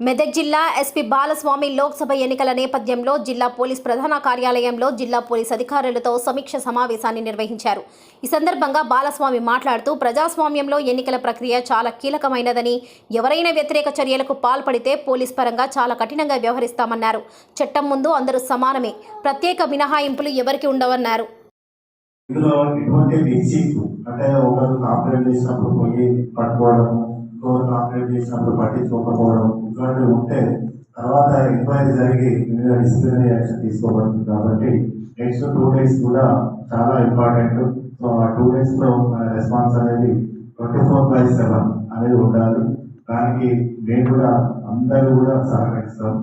మెదక్ జిల్లా ఎస్పీ బాలస్వామి లోక్సభ ఎన్నికల నేపథ్యంలో జిల్లా పోలీస్ ప్రధాన కార్యాలయంలో జిల్లా పోలీస్ అధికారులతో సమీక్ష సమావేశాన్ని నిర్వహించారు. ఈ సందర్భంగా బాలస్వామి మాట్లాడుతూ ప్రజాస్వామ్యంలో ఎన్నికల ప్రక్రియ చాలా కీలకమైనదని ఎవరైనా వ్యతిరేక చర్యలకు పాల్పడితే పోలీస్ పరంగా చాలా కఠినంగా వ్యవహరిస్తామన్నారు. చట్టం ముందు అందరూ సమానమే. ప్రత్యేక మినహాయింపులు ఎవరికి ఉండవన్నారు? ఇందులో ఎటువంటి అంటే ఒకరు చేసినప్పుడు పోయి పట్టుకోవడం ఇంకొకరు ఆపరేట్ చేసినప్పుడు పట్టించుకోకపోవడం ఇట్లాంటివి ఉంటే తర్వాత ఎంక్వైరీ జరిగి మీద డిసిప్లినరీ యాక్షన్ తీసుకోబడుతుంది. కాబట్టి నెక్స్ట్ టూ డేస్ కూడా చాలా ఇంపార్టెంట్ సో ఆ టూ డేస్లో మన రెస్పాన్స్ అనేది ట్వంటీ ఫోర్ బై సెవెన్ అనేది ఉండాలి. దానికి మేము కూడా అందరూ కూడా సహకరిస్తాం.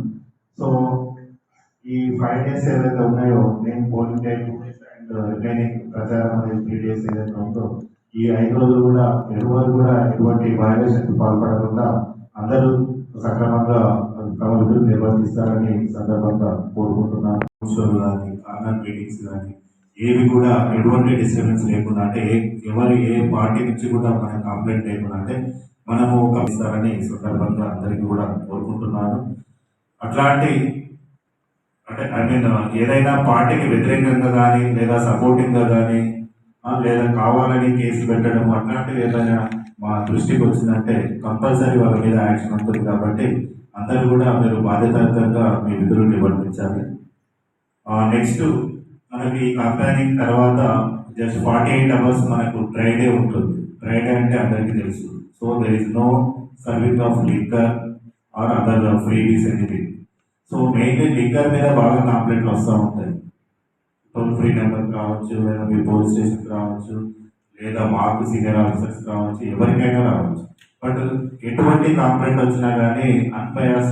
సో ఈ ఫైవ్ డేస్ ఏదైతే ఉన్నాయో నేను polling day two days and remaining ప్రచారం అనేది త్రీ డేస్ ఏదైతే ఉందో ఈ ఐదు రోజులు కూడా ఎటువంటి కూడా ఎటువంటి వైలేషన్ పాల్పడకుండా అందరూ సక్రమంగా తమ విధులు నిర్వర్తిస్తారని సందర్భంగా కోరుకుంటున్నాను. షోలు కానీ కార్నర్ మీటింగ్స్ కానీ ఏవి కూడా ఎటువంటి డిస్టర్బెన్స్ లేకుండా అంటే ఏ ఎవరు ఏ పార్టీ నుంచి కూడా మన కంప్లైంట్ లేకుండా అంటే మనము కమిస్తారని సందర్భంగా అందరికీ కూడా కోరుకుంటున్నాను. అట్లాంటి అంటే ఐ మీన్ ఏదైనా పార్టీకి వ్యతిరేకంగా కానీ లేదా సపోర్టింగ్గా కానీ లేదా కావాలని కేసు పెట్టడం అట్లాంటివి ఏదైనా మా దృష్టికి వచ్చిందంటే కంపల్సరీ వాళ్ళ మీద యాక్షన్ ఉంటుంది కాబట్టి అందరూ కూడా మీరు బాధ్యతాయుతంగా మీ విధులు నివర్తించాలి నెక్స్ట్ మనకి కంపెనింగ్ తర్వాత జస్ట్ ఫార్టీ ఎయిట్ అవర్స్ మనకు డ్రైడే ఉంటుంది. డ్రైడే అంటే అందరికీ తెలుసు. So there is no service of liquor or other freebies anything so mainly liquor మీద బాగా కంప్లైంట్లు వస్తూ ఉంటాయి. టోల్ ఫ్రీ నెంబర్ కావచ్చు లేదా మీ పోలీస్ స్టేషన్ రావచ్చు లేదా మాకు సీనియర్ ఆఫీసర్స్ కావచ్చు ఎవరికైనా రావచ్చు. బట్ ఎటువంటి కంప్లైంట్ వచ్చినా కానీ అన్బయాస్